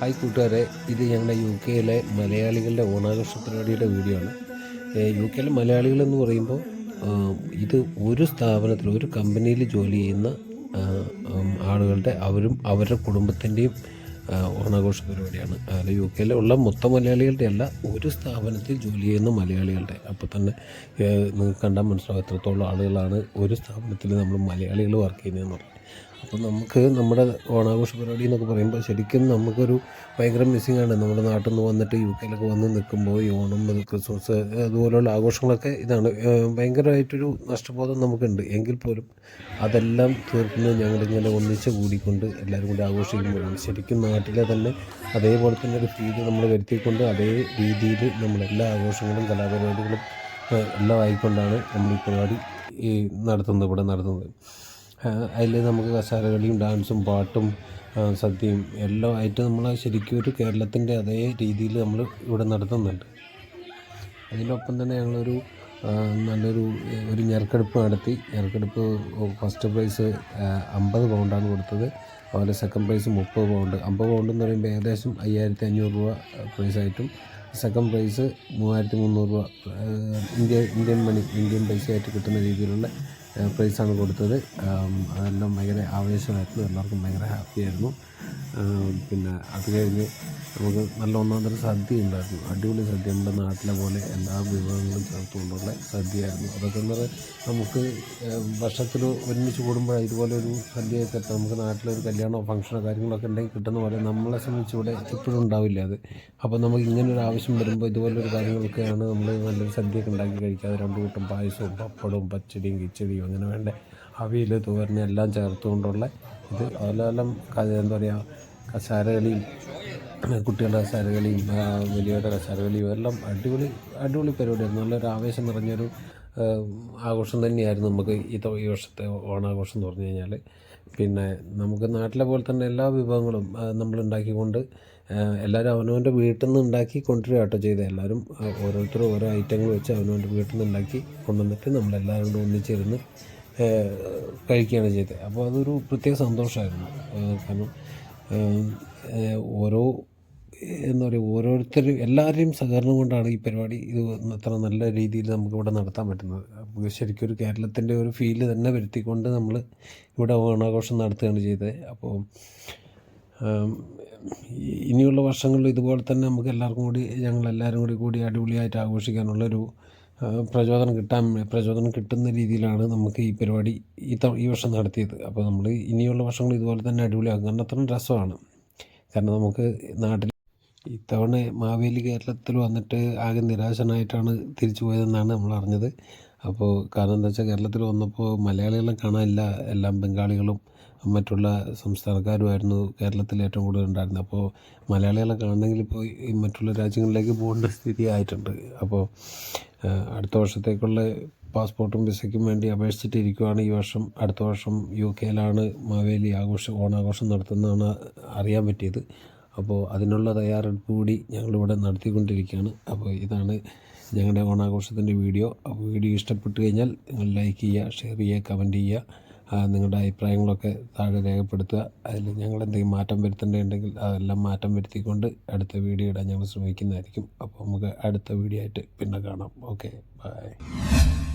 Hi കൂട്ടുകാരെ ഇത് ഞങ്ങളുടെ യു കെയിലെ മലയാളികളുടെ ഓണാഘോഷ പരിപാടിയുടെ വീഡിയോ ആണ്. യു കെയിലെ മലയാളികൾ എന്ന് പറയുമ്പോൾ ഇത് ഒരു സ്ഥാപനത്തിൽ ഒരു കമ്പനിയിൽ ജോലി ചെയ്യുന്ന ആളുകളുടെ അവരും അവരുടെ കുടുംബത്തിന്റെയും ഓണാഘോഷ പരിപാടിയാണ്. അതായത് യു കെയിലെ ഉള്ള മൊത്തം മലയാളികളുടെ അല്ല ഒരു സ്ഥാപനത്തിൽ ജോലി ചെയ്യുന്ന മലയാളികളുടെ. അപ്പോൾ തന്നെ നിങ്ങൾക്ക് കണ്ടാൽ മനസ്സിലാവും എത്രത്തോളം ആളുകളാണ് ഒരു സ്ഥാപനത്തിൽ നമ്മൾ മലയാളികൾ വർക്ക് ചെയ്യുന്നതെന്ന് പറഞ്ഞു അപ്പോൾ നമുക്ക് നമ്മുടെ ഓണാഘോഷ പരിപാടി എന്നൊക്കെ പറയുമ്പോൾ ശരിക്കും നമുക്കൊരു ഭയങ്കര മിസ്സിംഗ് ആണ്. നമ്മുടെ നാട്ടിൽ നിന്ന് വന്നിട്ട് യു കെയിലൊക്കെ വന്ന് നിൽക്കുമ്പോൾ ഈ ഓണം ക്രിസ്മസ് അതുപോലെയുള്ള ആഘോഷങ്ങളൊക്കെ ഇതാണ്. ഭയങ്കരമായിട്ടൊരു നഷ്ടബോധം നമുക്കുണ്ട്. എങ്കിൽ പോലും അതെല്ലാം തീർക്കുന്നത് ഞങ്ങളിങ്ങനെ ഒന്നിച്ച് കൂടിക്കൊണ്ട് എല്ലാവരും കൂടി ആഘോഷിക്കുമ്പോഴാണ്. ശരിക്കും നാട്ടിലെ തന്നെ അതേപോലെ തന്നെ ഒരു ഫീൽ നമ്മൾ വരുത്തിക്കൊണ്ട് അതേ രീതിയിൽ നമ്മളെല്ലാ ആഘോഷങ്ങളും കലാപരിപാടികളും എല്ലാം ആയിക്കൊണ്ടാണ് നമ്മൾ ഈ പരിപാടി ഈ നടത്തുന്നത് ഇവിടെ നടത്തുന്നത്. അതിൽ നമുക്ക് കസാരകളിയും ഡാൻസും പാട്ടും സദ്യയും എല്ലാം ആയിട്ട് നമ്മൾ ശരിക്കും ഒരു കേരളത്തിന്റെ അതേ രീതിയിൽ നമ്മൾ ഇവിടെ നടത്തുന്നുണ്ട്. അതിനൊപ്പം തന്നെ ഞങ്ങളൊരു നല്ലൊരു ഒരു ഞെറുക്കെടുപ്പ് നടത്തി. ഞെറുക്കെടുപ്പ് ഫസ്റ്റ് പ്രൈസ് അമ്പത് പൗണ്ടാണ് കൊടുത്തത്. അതുപോലെ സെക്കൻഡ് പ്രൈസ് മുപ്പത് പൗണ്ട് അമ്പത് പൗണ്ട് എന്ന് പറയുമ്പോൾ ഏകദേശം അയ്യായിരത്തി അഞ്ഞൂറ് രൂപ പ്രൈസായിട്ടും സെക്കൻഡ് പ്രൈസ് മൂവായിരത്തി മുന്നൂറ് രൂപ ഇന്ത്യ ഇന്ത്യൻ മണി ഇന്ത്യൻ പൈസയായിട്ട് കിട്ടുന്ന രീതിയിലുള്ള പ്രൈസാണ് കൊടുത്തത്. അതെല്ലാം ഭയങ്കര ആവേശമായിരുന്നു. എല്ലാവർക്കും ഭയങ്കര ഹാപ്പിയായിരുന്നു. പിന്നെ അത് കഴിഞ്ഞ് നമുക്ക് നല്ല ഒന്നാന്തര സദ്യ ഉണ്ടായിരുന്നു അടിപൊളി സദ്യ. നമ്മുടെ നാട്ടിലെ പോലെ എല്ലാ വിഭവങ്ങളും ചേർത്തുകൊണ്ടുള്ള സദ്യയായിരുന്നു. അതൊക്കെ എന്ന് പറയുന്നത് നമുക്ക് വർഷത്തിൽ ഒരുമിച്ച് കൂടുമ്പോൾ ഇതുപോലെ ഒരു സദ്യയൊക്കെ നമുക്ക് നാട്ടിലൊരു കല്യാണമോ ഫംഗ്ഷനോ കാര്യങ്ങളൊക്കെ ഉണ്ടെങ്കിൽ കിട്ടുന്ന പോലെ നമ്മളെ സംബന്ധിച്ച് ഇവിടെ എപ്പോഴും ഉണ്ടാവില്ല അത്. അപ്പോൾ നമുക്ക് ഇങ്ങനൊരു ആവശ്യം വരുമ്പോൾ ഇതുപോലൊരു കാര്യങ്ങളൊക്കെയാണ് നമ്മൾ നല്ലൊരു സദ്യയൊക്കെ ഉണ്ടാക്കി കഴിക്കാതെ രണ്ട് കൂട്ടം പായസവും പപ്പടവും പച്ചടിയും കിച്ചടിയും അങ്ങനെ വേണ്ട. അവിയൽ തോരനെല്ലാം ചേർത്തുകൊണ്ടുള്ള ഇത്. അതെല്ലാം എന്താ പറയുക കസാരകളിയും കുട്ടികളുടെ കസാരകളിയും വലിയവരുടെ കസാരകളിയും എല്ലാം അടിപൊളി അടിപൊളി പരിപാടിയായിരുന്നു. നല്ലൊരു ആവേശം നിറഞ്ഞൊരു ആഘോഷം തന്നെയായിരുന്നു നമുക്ക് ഈ ഈ വർഷത്തെ ഓണാഘോഷം എന്ന് പറഞ്ഞു കഴിഞ്ഞാൽ പിന്നെ നമുക്ക് നാട്ടിലെ പോലെ തന്നെ എല്ലാ വിഭവങ്ങളും നമ്മൾ ഉണ്ടാക്കിക്കൊണ്ട് എല്ലാവരും അവനവന്റെ വീട്ടിൽ നിന്ന് ഉണ്ടാക്കി കൊണ്ടുവരിക ചെയ്ത് എല്ലാവരും ഓരോരുത്തരും ഓരോ ഐറ്റങ്ങൾ വെച്ച് അവനവന്റെ വീട്ടിൽ നിന്ന് ഉണ്ടാക്കി കൊണ്ടുവന്നിട്ട് നമ്മളെല്ലാവരും കൂടെ ഒന്നിച്ചിരുന്ന് കഴിക്കുകയാണ് ചെയ്തത്. അപ്പോൾ അതൊരു പ്രത്യേക സന്തോഷമായിരുന്നു. കാരണം ഓരോ എന്താ പറയുക ഓരോരുത്തർ എല്ലാവരുടെയും സഹകരണം കൊണ്ടാണ് ഈ പരിപാടി ഇത് അത്ര നല്ല രീതിയിൽ നമുക്കിവിടെ നടത്താൻ പറ്റുന്നത്. അപ്പോൾ ശരിക്കും ഒരു കേരളത്തിന്റെ ഒരു ഫീൽ തന്നെ വരുത്തിക്കൊണ്ട് നമ്മൾ ഇവിടെ ഓണാഘോഷം നടത്തുകയാണ് ചെയ്തത്. അപ്പോൾ ഇനിയുള്ള വർഷങ്ങളിൽ ഇതുപോലെ തന്നെ നമുക്ക് എല്ലാവർക്കും കൂടി ഞങ്ങൾ എല്ലാവരും കൂടി കൂടി അടിപൊളിയായിട്ട് ആഘോഷിക്കാനുള്ളൊരു പ്രചോദനം കിട്ടാൻ പ്രചോദനം കിട്ടുന്ന രീതിയിലാണ് നമുക്ക് ഈ പരിപാടി ഈ ഈ വർഷം നടത്തിയത്. അപ്പോൾ നമ്മൾ ഇനിയുള്ള വർഷങ്ങൾ ഇതുപോലെ തന്നെ അടിപൊളിയാകും കാരണം അത്രയും രസമാണ്. കാരണം നമുക്ക് നാട്ടിൽ ഇത്തവണ മാവേലി കേരളത്തിൽ വന്നിട്ട് ആകെ നിരാശനായിട്ടാണ് തിരിച്ചു പോയതെന്നാണ് നമ്മൾ അറിഞ്ഞത്. അപ്പോൾ കാരണം എന്താ വെച്ചാൽ കേരളത്തിൽ വന്നപ്പോൾ മലയാളികളെ കാണാനില്ല എല്ലാം ബംഗാളികളും മറ്റുള്ള സംസ്ഥാനക്കാരുമായിരുന്നു കേരളത്തിൽ ഏറ്റവും കൂടുതൽ ഉണ്ടായിരുന്നത്. അപ്പോൾ മലയാളികളെ കാണണമെങ്കിൽ ഇപ്പോൾ ഈ മറ്റുള്ള രാജ്യങ്ങളിലേക്ക് പോകേണ്ട സ്ഥിതി ആയിട്ടുണ്ട്. അപ്പോൾ അടുത്ത വർഷത്തേക്കുള്ള പാസ്പോർട്ടും വിസയ്ക്കും വേണ്ടി അപേക്ഷിച്ചിട്ടിരിക്കുവാണ് ഈ വർഷം. അടുത്ത വർഷം യു കെയിലാണ് മാവേലി ആഘോഷം ഓണാഘോഷം നടത്തുന്നതാണ് അറിയാൻ പറ്റിയത്. അപ്പോൾ അതിനുള്ള തയ്യാറെടുപ്പ് കൂടി ഞങ്ങളിവിടെ നടത്തിക്കൊണ്ടിരിക്കുകയാണ്. അപ്പോൾ ഇതാണ് ഞങ്ങളുടെ ഓണാഘോഷത്തിന്റെ വീഡിയോ. അപ്പോൾ വീഡിയോ ഇഷ്ടപ്പെട്ടു കഴിഞ്ഞാൽ നിങ്ങൾ ലൈക്ക് ചെയ്യുക ഷെയർ ചെയ്യുക കമന്റ് ചെയ്യുക. നിങ്ങളുടെ അഭിപ്രായങ്ങളൊക്കെ താഴെ രേഖപ്പെടുത്തുക. അതിൽ ഞങ്ങൾ എന്തെങ്കിലും മാറ്റം വരുത്തേണ്ടതുണ്ടെങ്കിൽ അതെല്ലാം മാറ്റം വരുത്തിക്കൊണ്ട് അടുത്ത വീഡിയോ ഇടാൻ ഞങ്ങൾ ശ്രമിക്കുന്നതായിരിക്കും. അപ്പോൾ നമുക്ക് അടുത്ത വീഡിയോ ആയിട്ട് പിന്നെ കാണാം. Okay bye.